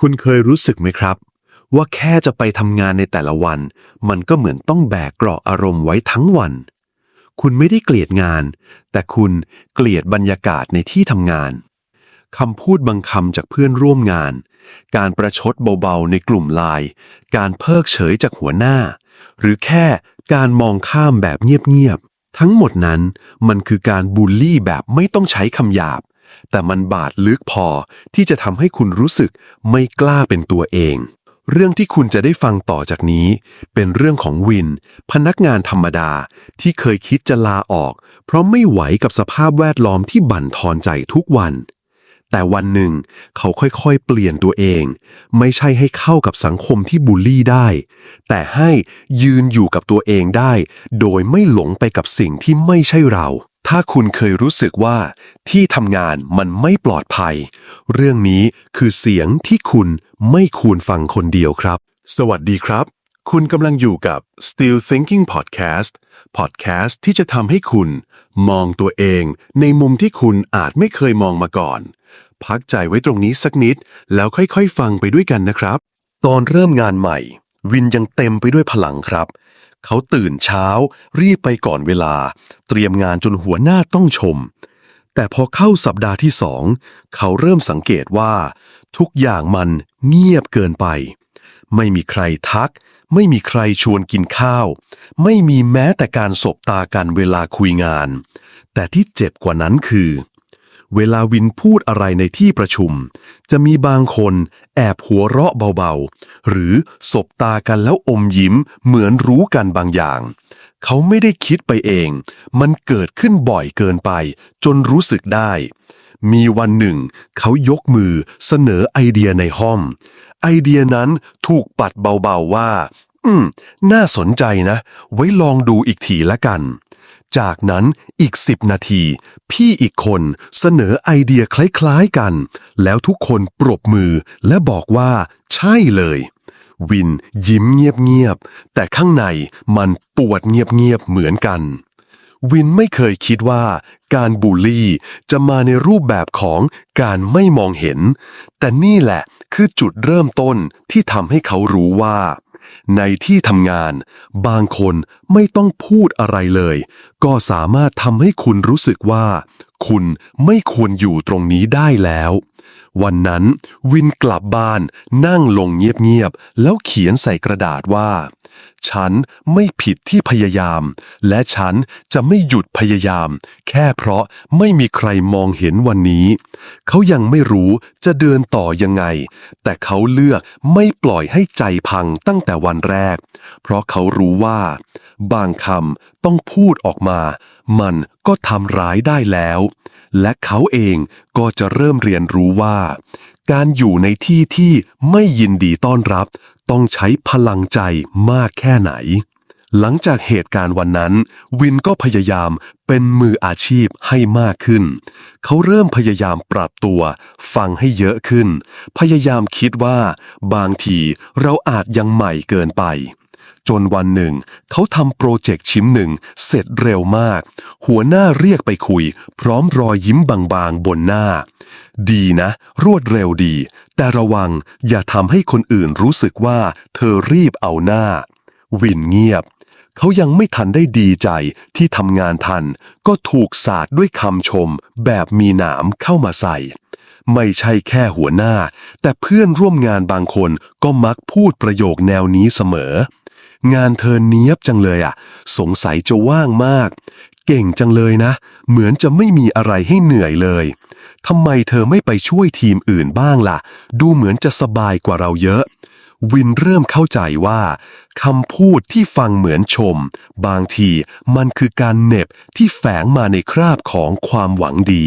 คุณเคยรู้สึกไหมครับ ว่าแค่จะไปทำงานในแต่ละวัน มันก็เหมือนต้องแบกเกราะอารมณ์ไว้ทั้งวัน คุณไม่ได้เกลียดงาน แต่คุณเกลียดบรรยากาศในที่ทำงานคำพูดบางคำจากเพื่อนร่วมงาน การประชดเบาๆในกลุ่มไลน์การเพิกเฉยจากหัวหน้า หรือแค่การมองข้ามแบบเงียบๆทั้งหมดนั้นมันคือการบูลลี่แบบไม่ต้องใช้คำหยาบ แต่มันบาดลึกพอที่จะทำให้คุณรู้สึกไม่กล้าเป็นตัวเอง เรื่องที่คุณจะได้ฟังต่อจากนี้ เป็นเรื่องของวิน พนักงานธรรมดาที่เคยคิดจะลาออก เพราะไม่ไหวกับสภาพแวดล้อมที่บั่นทอนใจทุกวัน แต่วันหนึ่ง เขาค่อยๆ เปลี่ยนตัวเอง ไม่ใช่ให้เข้ากับสังคมที่บูลลี่ได้ แต่ให้ยืนอยู่กับตัวเองได้ โดยไม่หลงไปกับสิ่งที่ไม่ใช่เรา ถ้าคุณเคยรู้สึกว่าที่ทำงานมันไม่ปลอดภัย เรื่องนี้คือเสียงที่คุณไม่ควรฟังคนเดียวครับ สวัสดีครับ คุณกำลังอยู่กับ Still Thinking Podcast Podcast ที่จะทำให้คุณมองตัวเองในมุมที่คุณอาจไม่เคยมองมาก่อน พักใจไว้ตรงนี้สักนิด แล้วค่อยๆ ฟังไปด้วยกันนะครับ ตอนเริ่มงานใหม่ วินยังเต็มไปด้วยพลังครับ เขาตื่นเช้า รีบไปก่อนเวลา เตรียมงานจนหัวหน้าต้องชม แต่พอเข้าสัปดาห์ที่สองเขาเริ่มสังเกตว่า ทุกอย่างมันเงียบเกินไป ไม่มีใครทัก ไม่มีใครชวนกินข้าว ไม่มีแม้แต่การสบตากันเวลาคุยงาน แต่ที่เจ็บกว่านั้นคือ เวลาวินพูดอะไรในที่ประชุม จะมีบางคนแอบหัวเราะเบาๆ หรือสบตากันแล้วอมยิ้มเหมือนรู้กันบางอย่าง เขาไม่ได้คิดไปเอง มันเกิดขึ้นบ่อยเกินไป จนรู้สึกได้ มีวันหนึ่ง เขายกมือเสนอไอเดียในห้อง ไอเดียนั้นถูกปัดเบาๆว่า อืม น่าสนใจนะ ไว้ลองดูอีกทีละกัน จากนั้นอีกสิบนาที พี่อีกคนเสนอไอเดียคล้ายๆกัน แล้วทุกคนปรบมือและบอกว่าใช่เลย วินยิ้มเงียบๆ แต่ข้างในมันปวดเงียบๆ เหมือนกัน วินไม่เคยคิดว่าการบูลลี่จะมาในรูปแบบของการไม่มองเห็น แต่นี่แหละคือจุดเริ่มต้นที่ทำให้เขารู้ว่า ในที่ทำงาน บางคนไม่ต้องพูดอะไรเลย ก็สามารถทำให้คุณรู้สึกว่า คุณไม่ควรอยู่ตรงนี้ได้แล้ว วันนั้นวินกลับบ้านนั่งลงเงียบๆแล้วเขียนใส่กระดาษว่า ฉันไม่ผิดที่พยายาม และฉันจะไม่หยุดพยายาม แค่เพราะไม่มีใครมองเห็นวันนี้ เขายังไม่รู้จะเดินต่อยังไง แต่เขาเลือกไม่ปล่อยให้ใจพังตั้งแต่วันแรก เพราะเขารู้ว่า บางคำต้องพูดออกมา มันก็ทำร้ายได้แล้ว และเขาเองก็จะเริ่มเรียนรู้ว่า การอยู่ในที่ที่ไม่ยินดีต้อนรับ ต้องใช้พลังใจมากแค่ไหน หลังจากเหตุการณ์วันนั้น วินก็พยายามเป็นมืออาชีพให้มากขึ้น เขาเริ่มพยายามปรับตัว ฟังให้เยอะขึ้น พยายามคิดว่า บางทีเราอาจยังใหม่เกินไปจนวันหนึ่ง เขาทำโปรเจกต์ชิ้นหนึ่ง เสร็จเร็วมาก หัวหน้าเรียกไปคุย พร้อมรอยยิ้มบางๆ บนหน้า ดีนะ รวดเร็วดี แต่ระวังอย่าทำให้คนอื่นรู้สึกว่า เธอรีบเอาหน้า วินเงียบ เขายังไม่ทันได้ดีใจที่ทำงานทัน ก็ถูกสาดด้วยคำชมแบบมีหนามเข้ามาใส่ ไม่ใช่แค่หัวหน้า แต่เพื่อนร่วมงานบางคนก็มักพูดประโยคแนวนี้เสมอ งานเธอเนียบจังเลยอะสงสัยจะว่างมาก เก่งจังเลยนะ เหมือนจะไม่มีอะไรให้เหนื่อยเลยทำไมเธอไม่ไปช่วยทีมอื่นบ้างล่ะ ดูเหมือนจะสบายกว่าเราเยอะ วินเริ่มเข้าใจว่าคำพูดที่ฟังเหมือนชม บางทีมันคือการเน็บที่แฝงมาในคราบของความหวังดี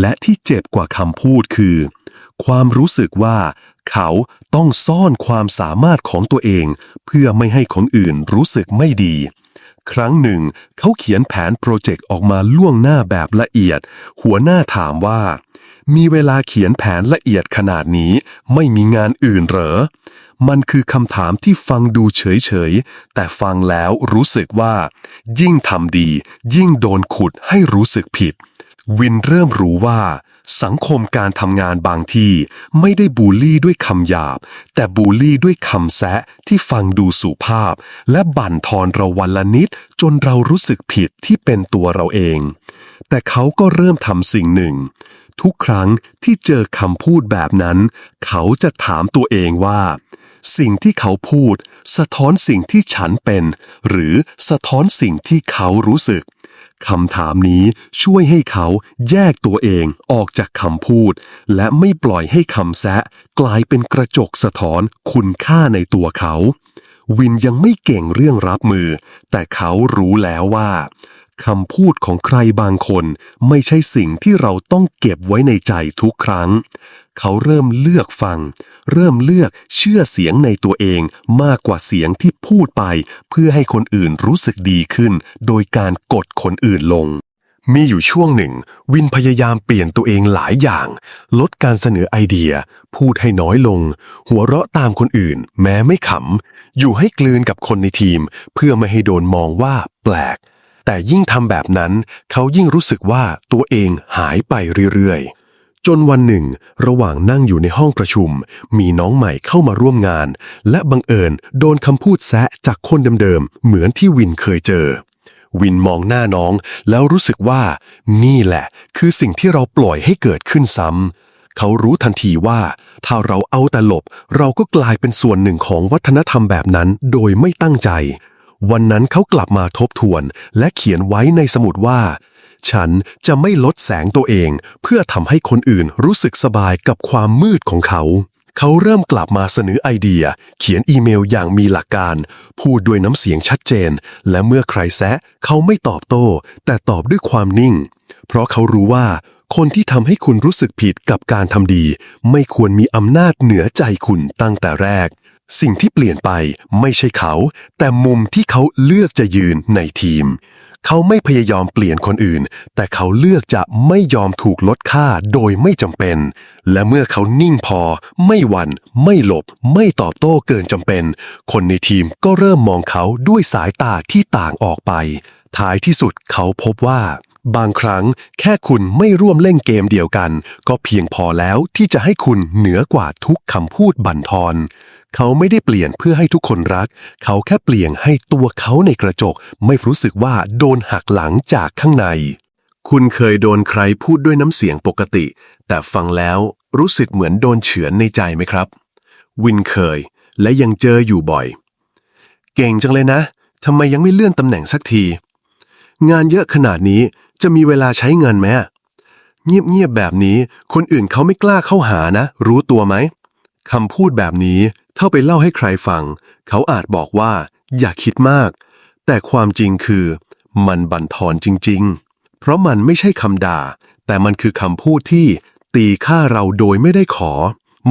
และที่เจ็บกว่าคำพูดคือ ความรู้สึกว่า เขาต้องซ่อนความสามารถของตัวเอง เพื่อไม่ให้คนอื่นรู้สึกไม่ดีครั้งหนึ่ง เขาเขียนแผนโปรเจกต์ออกมาล่วงหน้าแบบละเอียด หัวหน้าถามว่า มีเวลาเขียนแผนละเอียดขนาดนี้ ไม่มีงานอื่นเหรอ มันคือคำถามที่ฟังดูเฉยๆ แต่ฟังแล้วรู้สึกว่า ยิ่งทำดี ยิ่งโดนขุดให้รู้สึกผิด วินเริ่มรู้ว่า สังคมการทำงานบางที่ไม่ได้บูลลี่ด้วยคำหยาบ แต่บูลลี่ด้วยคำแซะที่ฟังดูสุภาพ และบั่นทอนเราวันละนิด จนเรารู้สึกผิดที่เป็นตัวเราเอง แต่เขาก็เริ่มทำสิ่งหนึ่งทุกครั้งที่เจอคำพูดแบบนั้น เขาจะถามตัวเองว่า สิ่งที่เขาพูด สะท้อนสิ่งที่ฉันเป็น หรือสะท้อนสิ่งที่เขารู้สึกคำถามนี้ช่วยให้เขาแยกตัวเองออกจากคำพูด และไม่ปล่อยให้คำแซะ กลายเป็นกระจกสะท้อนคุณค่าในตัวเขา วินยังไม่เก่งเรื่องรับมือ แต่เขารู้แล้วว่าคำพูดของใครบางคนไม่ใช่สิ่งที่เราต้องเก็บไว้ในใจทุกครั้ง เขาเริ่มเลือกฟัง เริ่มเลือกเชื่อเสียงในตัวเองมากกว่าเสียงที่พูดไป เพื่อให้คนอื่นรู้สึกดีขึ้น โดยการกดคนอื่นลง มีอยู่ช่วงหนึ่ง วินพยายามเปลี่ยนตัวเองหลายอย่าง ลดการเสนอไอเดีย พูดให้น้อยลง หัวเราะตามคนอื่น แม้ไม่ขำ อยู่ให้กลืนกับคนในทีม เพื่อไม่ให้โดนมองว่าแปลก แต่ยิ่งทำแบบนั้น เขายิ่งรู้สึกว่าตัวเองหายไปเรื่อยๆ จนวันหนึ่ง ระหว่างนั่งอยู่ในห้องประชุม มีน้องใหม่เข้ามาร่วมงาน และบังเอิญโดนคำพูดแซะจากคนเดิมๆ เหมือนที่วินเคยเจอ วินมองหน้าน้องแล้วรู้สึกว่า นี่แหละ คือสิ่งที่เราปล่อยให้เกิดขึ้นซ้ำเขารู้ทันทีว่า ถ้าเราเอาแต่หลบ เราก็กลายเป็นส่วนหนึ่งของวัฒนธรรมแบบนั้นโดยไม่ตั้งใจ วันนั้นเขากลับมาทบทวน และเขียนไว้ในสมุดว่า ฉันจะไม่ลดแสงตัวเอง เพื่อทำให้คนอื่นรู้สึกสบายกับความมืดของเขา เขาเริ่มกลับมาเสนอไอเดีย เขียนอีเมลอย่างมีหลักการ พูดด้วยน้ำเสียงชัดเจน และเมื่อใครแซะเขาไม่ตอบโต้ แต่ตอบด้วยความนิ่ง เพราะเขารู้ว่า คนที่ทำให้คุณรู้สึกผิดกับการทำดี ไม่ควรมีอำนาจเหนือใจคุณตั้งแต่แรกสิ่งที่เปลี่ยนไปไม่ใช่เขา แต่มุมที่เขาเลือกจะยืนในทีม เขาไม่พยายามเปลี่ยนคนอื่น แต่เขาเลือกจะไม่ยอมถูกลดค่าโดยไม่จำเป็น และเมื่อเขานิ่งพอ ไม่หวัน่น ไม่หลบ ไม่ตอบโต้เกินจำเป็น คนในทีมก็เริ่มมองเขาด้วยสายตาที่ต่างออกไป ท้ายที่สุดเขาพบว่า บางครั้งแค่คุณไม่ร่วมเล่นเกมเดียวกัน ก็เพียงพอแล้วที่จะให้คุณเหนือกว่าทุกคำพูดบั่นทอน เขาไม่ได้เปลี่ยนเพื่อให้ทุกคนรัก เขาแค่เปลี่ยนให้ตัวเขาในกระจก ไม่รู้สึกว่าโดนหักหลังจากข้างใน คุณเคยโดนใครพูดด้วยน้ำเสียงปกติ แต่ฟังแล้วรู้สึกเหมือนโดนเฉือนในใจไหมครับ วินเคย และยังเจออยู่บ่อย เก่งจังเลยนะทำไมยังไม่เลื่อนตำแหน่งสักที งานเยอะขนาดนี้ จะมีเวลาใช้เงินไหมเงียบๆแบบนี้ คนอื่นเขาไม่กล้าเข้าหานะ รู้ตัวไหมคำพูดแบบนี้เท่าไปเล่าให้ใครฟัง เขาอาจบอกว่า อย่าคิดมาก แต่ความจริงคือ มันบั่นทอนจริง ๆ เพราะมันไม่ใช่คำด่า แต่มันคือคำพูดที่ตีค่าเราโดยไม่ได้ขอ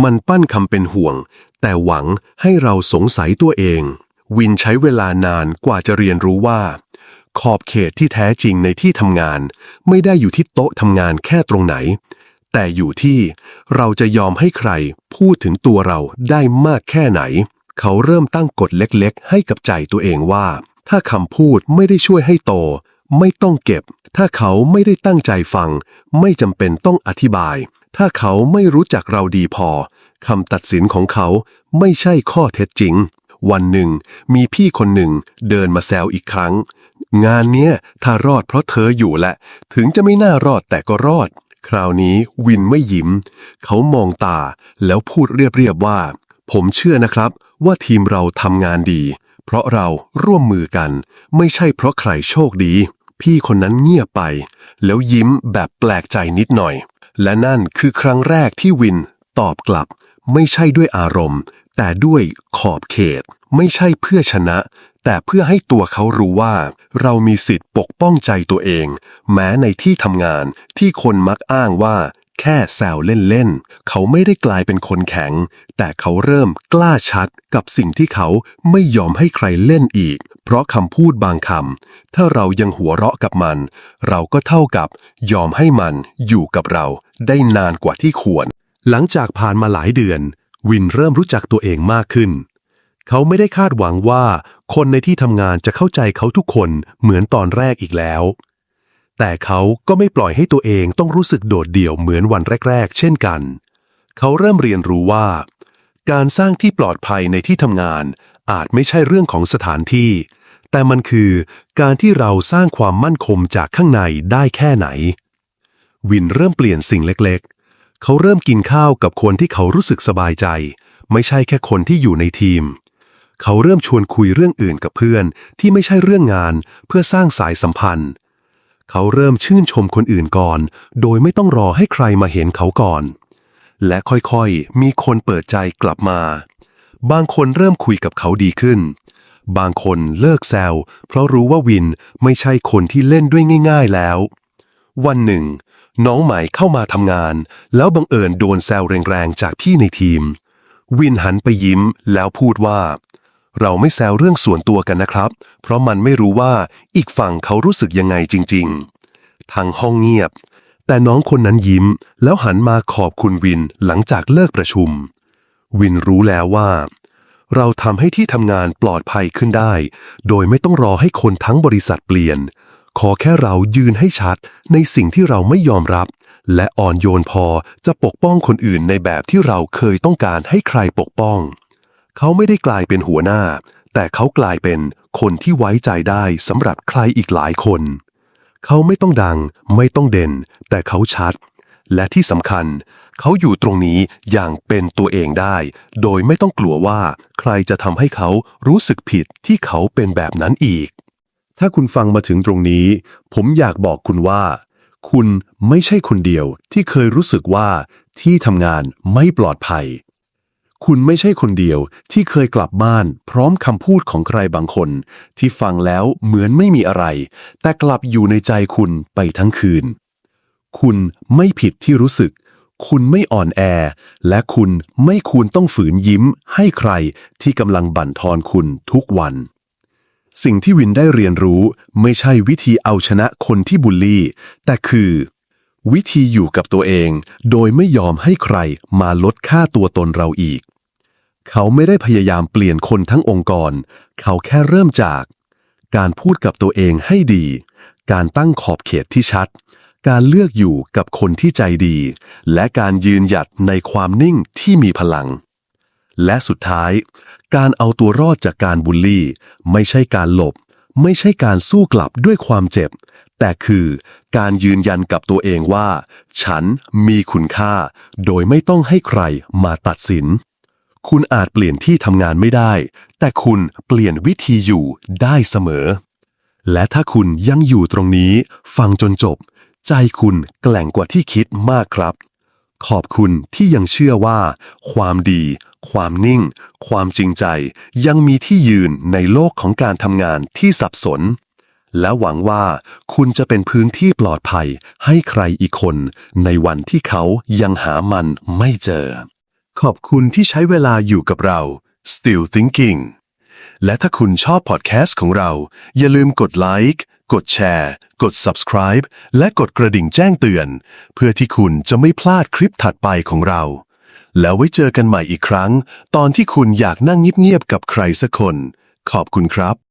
มันปั้นคำเป็นห่วง แต่หวังให้เราสงสัยตัวเอง วินใช้เวลานานกว่าจะเรียนรู้ว่า ขอบเขตที่แท้จริงในที่ทำงาน ไม่ได้อยู่ที่โต๊ะทำงานแค่ตรงไหน แต่อยู่ที่เราจะยอมให้ใครพูดถึงตัวเราได้มากแค่ไหน เขาเริ่มตั้งกฎเล็กๆ ให้กับใจตัวเองว่า ถ้าคำพูดไม่ได้ช่วยให้โต ไม่ต้องเก็บ ถ้าเขาไม่ได้ตั้งใจฟัง ไม่จำเป็นต้องอธิบาย ถ้าเขาไม่รู้จักเราดีพอคำตัดสินของเขาไม่ใช่ข้อเท็จจริงวันหนึ่งมีพี่คนหนึ่งเดินมาแซวอีกครั้ง งานเนี้ยถ้ารอดเพราะเธออยู่แหละ ถึงจะไม่น่ารอดแต่ก็รอด คราวนี้วินไม่ยิ้ม เขามองตาแล้วพูดเรียบๆว่า ผมเชื่อนะครับว่าทีมเราทำงานดี เพราะเราร่วมมือกัน ไม่ใช่เพราะใครโชคดี พี่คนนั้นเงียบไป แล้วยิ้มแบบแปลกใจนิดหน่อย และนั่นคือครั้งแรกที่วินตอบกลับ ไม่ใช่ด้วยอารมณ์ แต่ด้วยขอบเขต ไม่ใช่เพื่อชนะ แต่เพื่อให้ตัวเขารู้ว่า เรามีสิทธิ์ปกป้องใจตัวเอง แม้ในที่ทำงานที่คนมักอ้างว่า แค่แซวเล่นๆ เขาไม่ได้กลายเป็นคนแข็ง แต่เขาเริ่มกล้าชัดกับสิ่งที่เขาไม่ยอมให้ใครเล่นอีก เพราะคำพูดบางคำถ้าเรายังหัวเราะกับมัน เราก็เท่ากับยอมให้มันอยู่กับเราได้นานกว่าที่ควร หลังจากผ่านมาหลายเดือน วินเริ่มรู้จักตัวเองมากขึ้น เขาไม่ได้คาดหวังว่าคนในที่ทำงานจะเข้าใจเขาทุกคนเหมือนตอนแรกอีกแล้ว แต่เขาก็ไม่ปล่อยให้ตัวเองต้องรู้สึกโดดเดี่ยวเหมือนวันแรก ๆ เช่นกัน เขาเริ่มเรียนรู้ว่า การสร้างที่ปลอดภัยในที่ทำงานอาจไม่ใช่เรื่องของสถานที่ แต่มันคือการที่เราสร้างความมั่นคงจากข้างในได้แค่ไหน วินเริ่มเปลี่ยนสิ่งเล็กๆ เขาเริ่มกินข้าวกับคนที่เขารู้สึกสบายใจ ไม่ใช่แค่คนที่อยู่ในทีม เขาเริ่มชวนคุยเรื่องอื่นกับเพื่อนที่ไม่ใช่เรื่องงานเพื่อสร้างสายสัมพันธ์ เขาเริ่มชื่นชมคนอื่นก่อน โดยไม่ต้องรอให้ใครมาเห็นเขาก่อน และค่อยๆ มีคนเปิดใจกลับมา บางคนเริ่มคุยกับเขาดีขึ้น บางคนเลิกแซวเพราะรู้ว่าวินไม่ใช่คนที่เล่นด้วยง่าย ๆแล้ว วันหนึ่ง น้องใหม่เข้ามาทำงาน แล้วบังเอิญโดนแซวแรงๆจากพี่ในทีม วินหันไปยิ้มแล้วพูดว่า เราไม่แซวเรื่องส่วนตัวกันนะครับ เพราะมันไม่รู้ว่าอีกฝั่งเขารู้สึกยังไงจริง ๆ ทางห้องเงียบ แต่น้องคนนั้นยิ้ม แล้วหันมาขอบคุณวินหลังจากเลิกประชุม วินรู้แล้วว่า เราทำให้ที่ทำงานปลอดภัยขึ้นได้ โดยไม่ต้องรอให้คนทั้งบริษัทเปลี่ยน ขอแค่เรายืนให้ชัดในสิ่งที่เราไม่ยอมรับ และอ่อนโยนพอจะปกป้องคนอื่นในแบบที่เราเคยต้องการให้ใครปกป้อง เขาไม่ได้กลายเป็นหัวหน้า แต่เขากลายเป็นคนที่ไว้ใจได้สำหรับใครอีกหลายคน เขาไม่ต้องดัง ไม่ต้องเด่น แต่เขาชัด และที่สำคัญ เขาอยู่ตรงนี้อย่างเป็นตัวเองได้ โดยไม่ต้องกลัวว่าใครจะทำให้เขารู้สึกผิดที่เขาเป็นแบบนั้นอีก ถ้าคุณฟังมาถึงตรงนี้ ผมอยากบอกคุณว่า คุณไม่ใช่คนเดียวที่เคยรู้สึกว่าที่ทำงานไม่ปลอดภัย คุณไม่ใช่คนเดียวที่เคยกลับบ้าน พร้อมคำพูดของใครบางคน ที่ฟังแล้วเหมือนไม่มีอะไร แต่กลับอยู่ในใจคุณไปทั้งคืน คุณไม่ผิดที่รู้สึก คุณไม่อ่อนแอ และคุณไม่ควรต้องฝืนยิ้มให้ใครที่กำลังบั่นทอนคุณทุกวัน สิ่งที่วินได้เรียนรู้ไม่ใช่วิธีเอาชนะคนที่บูลลี่ แต่คือวิธีอยู่กับตัวเอง โดยไม่ยอมให้ใครมาลดค่าตัวตนเราอีก เขาไม่ได้พยายามเปลี่ยนคนทั้งองค์กร เขาแค่เริ่มจาก การพูดกับตัวเองให้ดี การตั้งขอบเขตที่ชัด การเลือกอยู่กับคนที่ใจดี และการยืนหยัดในความนิ่งที่มีพลัง และสุดท้าย การเอาตัวรอดจากการบูลลี่ ไม่ใช่การหลบ ไม่ใช่การสู้กลับด้วยความเจ็บ แต่คือการยืนยันกับตัวเองว่า ฉันมีคุณค่า โดยไม่ต้องให้ใครมาตัดสิน คุณอาจเปลี่ยนที่ทำงานไม่ได้ แต่คุณเปลี่ยนวิธีอยู่ได้เสมอ และถ้าคุณยังอยู่ตรงนี้ ฟังจนจบ ใจคุณแกล่งกว่าที่คิดมากครับ ขอบคุณที่ยังเชื่อว่า ความดี ความนิ่ง ความจริงใจ ยังมีที่ยืนในโลกของการทำงานที่สับสน และหวังว่าคุณจะเป็นพื้นที่ปลอดภัยให้ใครอีกคน ในวันที่เขายังหามันไม่เจอ ขอบคุณที่ใช้เวลาอยู่กับเรา Still Thinking และถ้าคุณชอบพอดแคสต์ของเรา อย่าลืมกดไลค์กดแชร์ กด subscribe และกดกระดิ่งแจ้งเตือน เพื่อที่คุณจะไม่พลาดคลิปถัดไปของเรา แล้วไว้เจอกันใหม่อีกครั้ง ตอนที่คุณอยากนั่งเงียบๆกับใครสักคน ขอบคุณครับ